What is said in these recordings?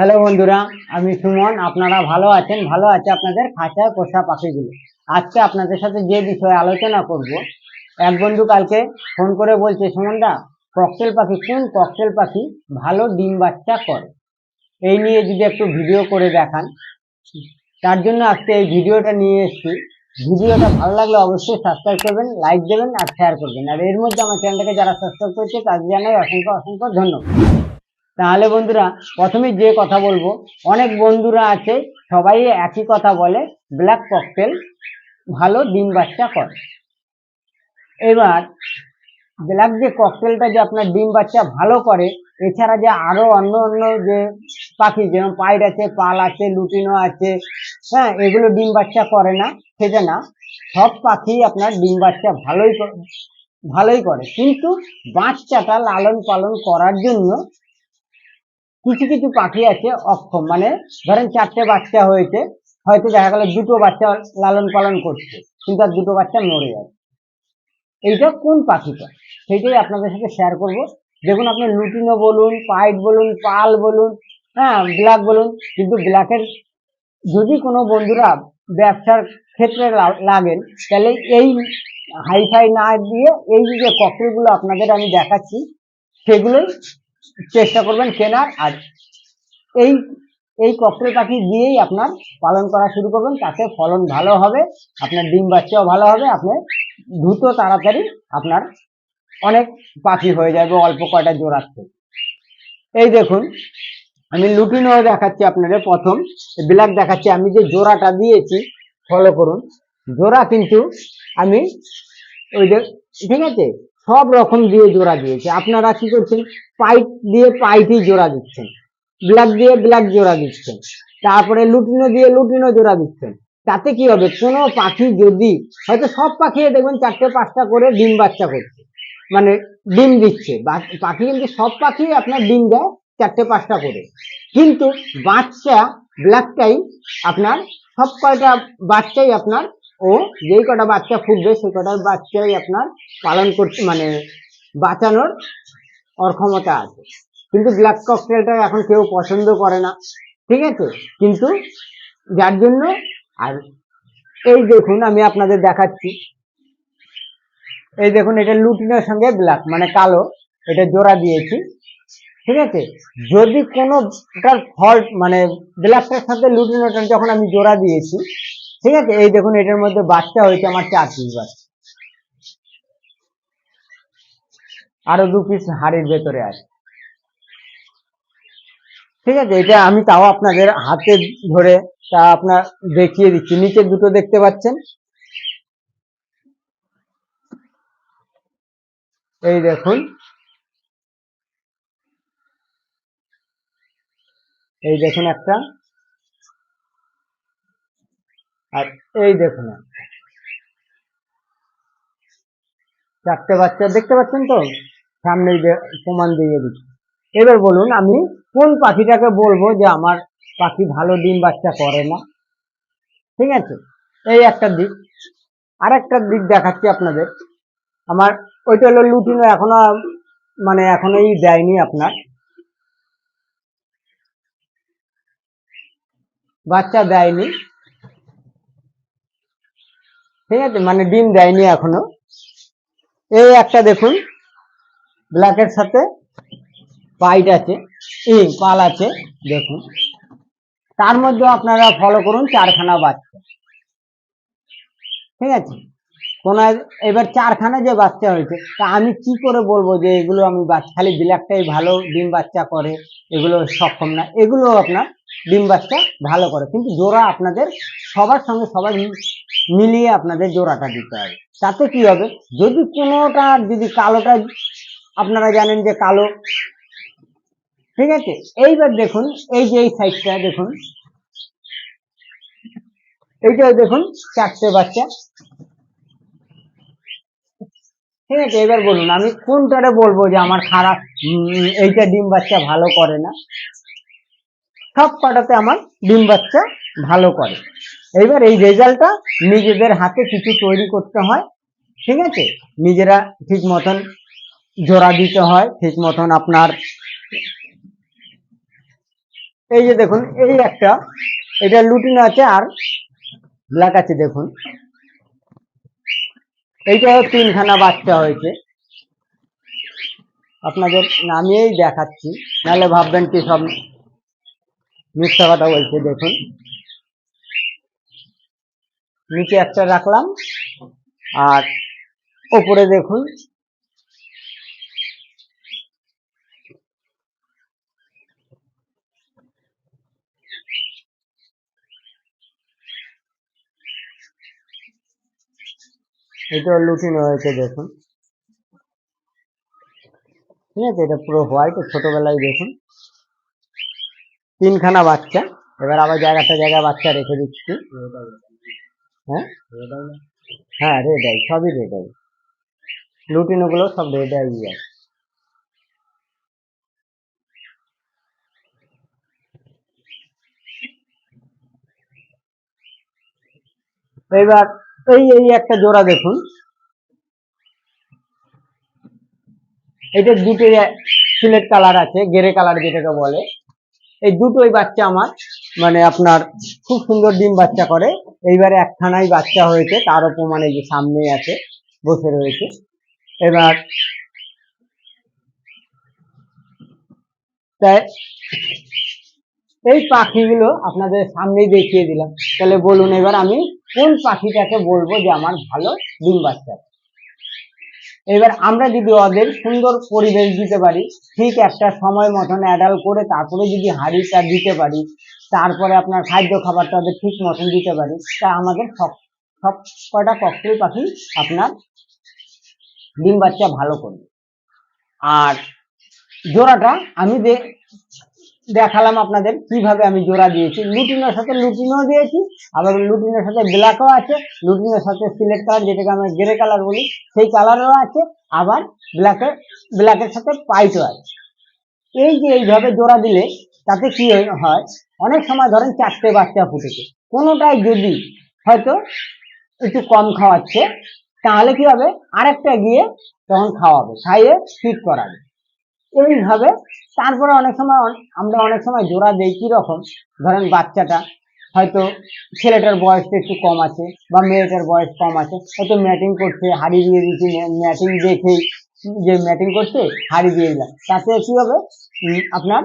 Hello বন্ধুরা, আমি সুমন। আপনারা ভালো আছেন? ভালো আছে আপনাদের খাঁচায় পোষা পাখিগুলো। আজকে আপনাদের সাথে যে বিষয়ে আলোচনা করব, এক বন্ধু কালকে ফোন করে বলছে, সুমনদা, ককটেল পাখি কোন ককটেল পাখি ভালো ডিম বাচ্চা করে? এই নিয়ে যদি একটু ভিডিও করে দেখান। তার জন্য আজকে এই ভিডিওটা নিয়ে এসেছি। ভিডিওটা ভালো লাগলে অবশ্যই সাবস্ক্রাইব করবেন লাইক দেবেন আর শেয়ার করবেন। আর এর মধ্যে আমার চ্যানেলটাকে যারা সাবস্ক্রাইব করছে, তাদের জানাই অসংখ্য অসংখ্য ধন্যবাদ। তাহলে বন্ধুরা, প্রথমে যে কথা বলব, অনেক বন্ধুরা আছে, সবাই একই কথা বলে ব্ল্যাক ককটেল ভালো ডিম বাচ্চা করে। এবার ব্ল্যাক যে ককটেলটা যে আপনার ডিম বাচ্চা ভালো করে, এছাড়া যে আরও অন্য অন্য যে পাখি, যেমন পাইড আছে, পাল আছে, লুটিনো আছে হ্যাঁ এগুলো ডিম বাচ্চা করে না সেটা না। সব পাখি আপনার ডিম বাচ্চা ভালোই করে- ভালোই করে। কিন্তু বাচ্চাটা লালন পালন করার জন্য কিছু কিছু পাখি আছে অক্ষম মানে ধরেন চারটে বাচ্চা হয়েছে, হয়তো দেখা গেল দুটো বাচ্চা লালন পালন করছে, কিন্তু আর দুটো বাচ্চা মরে যাচ্ছে এইটা কোন পাখিটা? সেইটাই আপনাদের সাথে শেয়ার করব। দেখুন, আপনি লুটিনো বলুন, পাইট বলুন, পাল বলুন হ্যাঁ ব্ল্যাক বলুন, কিন্তু ব্ল্যাকের যদি কোনো বন্ধুরা ব্যবসার ক্ষেত্রে লাগেন, তাহলে এই হাইফাই না দিয়ে এই যে ককটেলগুলো আপনাদের আমি দেখাচ্ছি, সেগুলোই চেষ্টা করবেন কেনার। আর এই এই ককটেল পাখি দিয়েই আপনার পালন করা শুরু করবেন। তাতে ফলন ভালো হবে, আপনার ডিম বাচ্চাও ভালো হবে, আপনি দ্রুত তাড়াতাড়ি আপনার অনেক পাখি হয়ে যাবে অল্প কয়টা জোড়াচ্ছে এই দেখুন, আমি লুটিনো দেখাচ্ছি আপনাদের প্রথম, ব্ল্যাক দেখাচ্ছি। আমি যে জোড়াটা দিয়েছি ফলো করুন। জোড়া কিন্তু আমি ওই যে, ঠিক আছে? সব রকম দিয়ে জোড়া দিয়েছে। আপনারা কি করছেন? পাইপ দিয়ে পাইপই জোড়া দিচ্ছেন। ব্ল্যাক দিয়ে ব্ল্যাক জোড়া দিচ্ছেন। তারপরে লুটিনো দিয়ে লুটিনো জোড়া দিচ্ছেন। তাতে কি হবে? কোনো পাখি যদি, হয়তো সব পাখি দেখবেন চারটে পাঁচটা করে ডিম বাচ্চা করছে। মানে ডিম দিচ্ছে। পাখি কিন্তু সব পাখি আপনার ডিম দেয় চারটে পাঁচটা করে। কিন্তু বাচ্চা ব্ল্যাকটাই আপনার সব কয়টা বাচ্চাই আপনার ও যেই কটা বাচ্চা ফুটবে সেই কটা বাচ্চাই আপনার পালন করতে মানে বাঁচানোর ওর ক্ষমতা আছে। কিন্তু ব্ল্যাক ককটেলটা এখন কেউ পছন্দ করে না, ঠিক আছে? কিন্তু যার জন্য, আর এই দেখুন, আমি আপনাদের দেখাচ্ছি। এই দেখুন, এটা লুটিনের সঙ্গে ব্ল্যাক মানে কালো, এটা জোড়া দিয়েছি, ঠিক আছে? যদি কোনোটার ফল্ট মানে ব্ল্যাকটার সাথে লুটিনোটার যখন আমি জোড়া দিয়েছি ঠিক আছে? এই দেখুন, এটার মধ্যে বাচ্চা হয়েছে আমার চার পিস বাচ্চা। আরও দু পিস হাড়ির ভেতরে আছে। ঠিক আছে? এটা আমি তাও আপনাদের হাতে ধরে তা আপনার দেখিয়ে দিচ্ছি। নিচে দুটো দেখতে পাচ্ছেন? এই দেখুন। এই দেখুন একটা। আর এই দেখুন। চারটে বাচ্চা, দেখতে পাচ্ছেন তো? সামনে প্রমাণ দিয়ে দিচ্ছি। এবার বলুন, আমি কোন পাখিটাকে বলব যে আমার পাখি ভালো ডিম বাচ্চা করে না? ঠিক আছে? এই একটা দিক। আর একটা দিক দেখাচ্ছি আপনাদের। আমার, ওইটা হলো লুটিনো এখনও মানে এখনও ই দেয়নি আপনার। বাচ্চা দেয়নি। ঠিক আছে? মানে ডিম দেয়নি এখনও। এই একটা দেখুন ব্ল্যাকের সাথে পাইট আছে ই পাল আছে, দেখুন। তার মধ্যে আপনারা ফলো করুন, চারখানা বাচ্চা। ঠিক আছে? কোন এবার চারখানা যে বাচ্চা হয়েছে, তা আমি কি করে বলব যে এগুলো আমি খালি ব্ল্যাকটাই ভালো ডিম বাচ্চা করে, এগুলো সক্ষম না। এগুলো আপনার ডিম বাচ্চা ভালো করে। কিন্তু জোড়া আপনাদের সবার সঙ্গে সবার মি- মিলিয়ে আপনাদের জোড়াটা দিতে হবে। তাতে কি হবে? যদি কোনোটা যদি কালোটা, আপনারা জানেন যে কালো। ঠিক আছে? এইবার দেখুন, এই যে এই সাইডটা দেখুন। এইটা দেখুন, চারটে বাচ্চা। ঠিক আছে, এবার বলুন, আমি কোনটারে বলব যে আমার খারাপ এইটা ডিম বাচ্চা ভালো করে না? সব কটাতে আমার ডিম বাচ্চা ভালো করে। এইবার এই রেজাল্টটা নিজেদের হাতে কিছু তৈরি করতে হয়, ঠিক আছে? নিজেরা ঠিক মতন জোড়া দিতে হয়, ঠিক মতন আপনার এই যে দেখুন, এই একটা, এটা লুটিন আছে আর ব্ল্যাক আছে, দেখুন। এইটাও তিনখানা বাচ্চা হয়েছে। আপনাদের নামিয়েই দেখাচ্ছি, নাহলে ভাববেন কি সব মিথ্যা কথা বলছে, দেখুন। নিচে একটা রাখলাম। আর ওপরে দেখুন। এটা লুটিনো হয়েছে, দেখুন। ঠিক আছে, এটা পুরো হোয়াইট ছোটবেলায় দেখুন। তিনখানা বাচ্চা। এবার আবার জায়গাটা জায়গায় বাচ্চা রেখে দিচ্ছি। হ্যাঁ? হ্যাঁ রেড আই সবই রেড আই লুটিনো গুলো সব রেড আই আছে। এবার এই এই একটা জোড়া দেখুন। এটা দুটো সিলেট কালার আছে গেরে কালার যেটাকে বলে। এই দুটোই বাচ্চা আমার মানে আপনার খুব সুন্দর ডিম বাচ্চা করে। এইবারে একখানাই বাচ্চা হয়েছে তারও প্রমাণে যে সামনে আছে, বসে রয়েছে। এবার এই পাখিগুলো আপনাদের সামনেই দেখিয়ে দিলাম। তাহলে বলুন এবার আমি কোন পাখিটাকে বলব যে আমার ভালো ডিম বাচ্চা। এবার আমরা যদি ওদের সুন্দর পরিবেশ দিতে পারি, ঠিক একটা সময় মতন অ্যাডাল করে তারপরে যদি হাঁড়িটা দিতে পারি তারপরে আপনার খাদ্য খাবারটা ওদের ঠিক মতন দিতে পারি। তা আমাদের সব সব কয়টা ককটেল পাখি আপনার ডিম বাচ্চা ভালো করবে। আর জোড়াটা আমি দেখালাম আপনাদের কীভাবে আমি জোড়া দিয়েছি। লুটিনের সাথে লুটিনও দিয়েছি, আবার লুটিনের সাথে ব্ল্যাকও আছে। লুটিনের সাথে সিলেট কালার, যেটাকে আমরা গ্রে কালার বলি, সেই কালারও আছে, আবার ব্ল্যাকের ব্ল্যাকের সাথে পাইটও আছে। এই যে এইভাবে জোড়া দিলে তাতে কি হয় অনেক সময় ধরেন চারটে বাচ্চা ফুটেছে। কোনোটাই যদি হয়তো একটু কম খাওয়াচ্ছে, তাহলে কি হবে? আরেকটা গিয়ে তখন খাওয়াবে, খাইয়ে ঠিক করাবে। এইভাবে তারপরে অনেক সময় আমরা অনেক সময় জোড়া দেই কি রকম ধরেন বাচ্চাটা হয়তো ছেলেটার বয়সটা একটু কম আছে বা মেয়েটার বয়স কম আছে, হয়তো ম্যাটিং করছে, হাড়ি দিয়ে দিচ্ছি ম্যাটিং দেখেই যে ম্যাটিং করছে, হাড়ি দিয়ে দিলাম। তাতে কি হবে? আপনার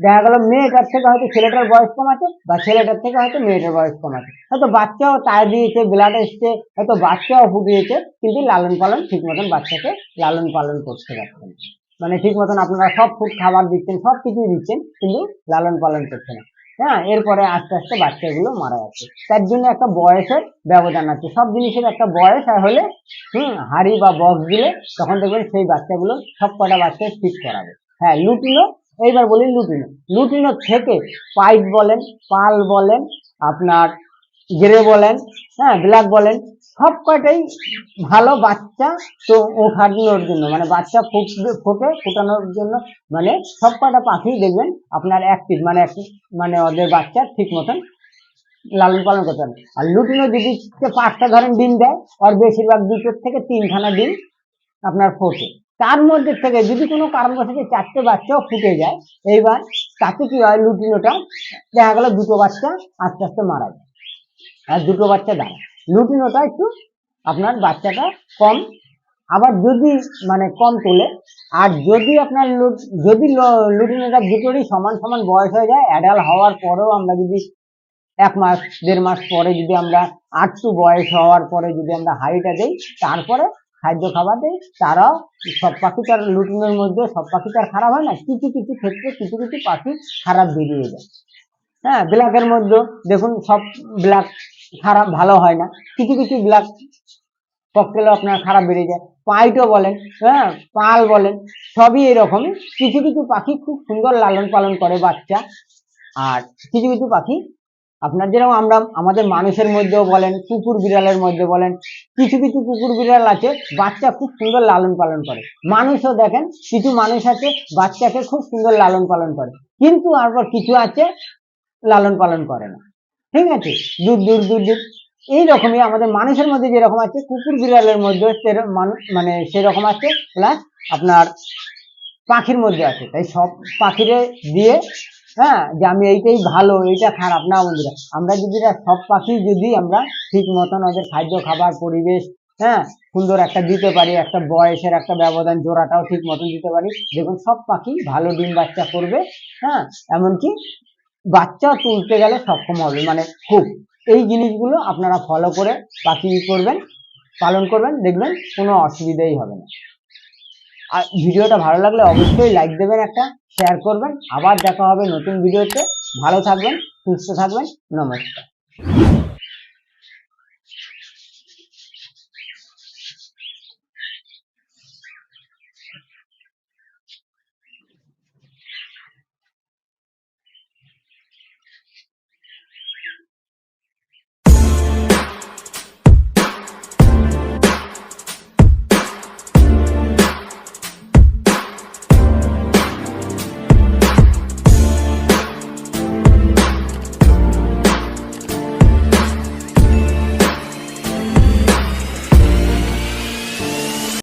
দেখা গেল মেয়েটার থেকে হয়তো ছেলেটার বয়স কম আছে বা ছেলেটার থেকে হয়তো মেয়েটার বয়স কম আছে হয়তো বাচ্চাও তার দিয়েছে ব্লাড এসছে, হয়তো বাচ্চাও ফুটিয়েছে কিন্তু লালন পালন ঠিক মতন বাচ্চাকে লালন পালন করতে পারছে না। মানে ঠিক মতন আপনারা সব ফুড খাবার দিচ্ছেন, সব কিছুই দিচ্ছেন, কিন্তু লালন পালন করছে না। হ্যাঁ এরপরে আস্তে আস্তে বাচ্চাগুলো মারা যাচ্ছে। তার জন্য একটা বয়সের ব্যবধান আছে। সব জিনিসের একটা বয়স হলে, হুম, হাড়ি বা বক্স দিলে তখন দেখবেন সেই বাচ্চাগুলো সব কটা বাচ্চা ফিট করাবে। হ্যাঁ লুটিনো এইবার বলি লুটিনো। লুটিনো থেকে পাইপ বলেন, পাল বলেন, আপনার গ্রে বলেন হ্যাঁ ব্ল্যাক বলেন সব কয়টাই ভালো বাচ্চা তো ওঠানোর জন্য। মানে বাচ্চা ফুটবে ফুটে ফুটানোর জন্য মানে সব কয়টা পাখি দেখবেন আপনার অ্যাক্টিভ মানে মানে ওদের বাচ্চা ঠিক মতন লালন পালন করতে হবে আর লুটিনো যদি পাঁচটা ধরেন ডিম দেয় আর বেশিরভাগ দুটোর থেকে তিনখানা ডিম আপনার ফোটে। তার মধ্যে থেকে যদি কোনো কারণবশত চারটে বাচ্চাও ফুটে যায়, এইবার তাতে কি হয়? লুটিনোটা দেখা গেল দুটো বাচ্চা আস্তে আস্তে মারা যায়। আর দুটো বাচ্চা দাঁড়ায়। লুটিনোটা একটু আপনার বাচ্চাটা কম। আবার যদি মানে কম তোলে, আর যদি আপনার যদি লুটিনোটা দুটোরই সমান সমান বয়স হয়ে যায় অ্যাডাল হওয়ার পরেও আমরা যদি এক মাস, দেড় মাস পরে যদি আমরা আটটু বয়স হওয়ার পরে যদি আমরা হাড়িটা দিই, তারপরে খাদ্য দিই তারাও সব পাখি তার লুটিনের মধ্যে, সব পাখি তার খারাপ হয় না, কিছু কিছু ক্ষেত্রে কিছু কিছু পাখি খারাপ বেরিয়ে যায়। হ্যাঁ ব্ল্যাকের মধ্যে দেখুন সব ব্ল্যাক খারাপ, ভালো হয় না। কিছু কিছু ব্ল্যাক ককটেলও আপনার খারাপ বেরিয়ে যায়। পাইটও বলেন হ্যাঁ পাল বলেন, সবই এরকমই। কিছু কিছু পাখি খুব সুন্দর লালন পালন করে বাচ্চা। আর কিছু কিছু পাখি আপনার যেরকম আমরা আমাদের মানুষের মধ্যেও বলেন, কুকুর বিড়ালের মধ্যে বলেন, কিছু কিছু কুকুর বিড়াল আছে, বাচ্চা খুব সুন্দর লালন পালন করে। মানুষও দেখেন, কিছু মানুষ আছে, বাচ্চাকে খুব সুন্দর লালন পালন করে। কিন্তু আবার কিছু আছে, লালন পালন করে না। ঠিক আছে? দূর দূর দূর দূর। এইরকমই আমাদের মানুষের মধ্যে যেরকম আছে, কুকুর বিড়ালের মধ্যে মানে সেরকম আছে প্লাস আপনার পাখির মধ্যে আছে। তাই সব পাখিরে দিয়ে হ্যাঁ যে আমি এইটাই ভালো, এইটা খারাপ। না বন্ধুরা, আমরা যদি সব পাখি যদি আমরা ঠিক মতন ওদের খাদ্য, খাবার, পরিবেশ হ্যাঁ সুন্দর একটা দিতে পারি, একটা বয়সের একটা ব্যবধান, জোড়াটাও ঠিক মতন দিতে পারি, দেখুন সব পাখি ভালো ডিম বাচ্চা করবে হ্যাঁ এমনকি বাচ্চা তুলতে গেলে সক্ষম হবে মানে খুব। এই জিনিসগুলো আপনারা ফলো করে পাখি করবেন, পালন করবেন, দেখবেন কোনো অসুবিধাই হবে না। আর ভিডিওটা ভালো লাগলে অবশ্যই লাইক দেবেন একটা শেয়ার করবেন। আবার দেখা হবে নতুন ভিডিওতে ভালো থাকবেন, সুস্থ থাকবেন। নমস্কার।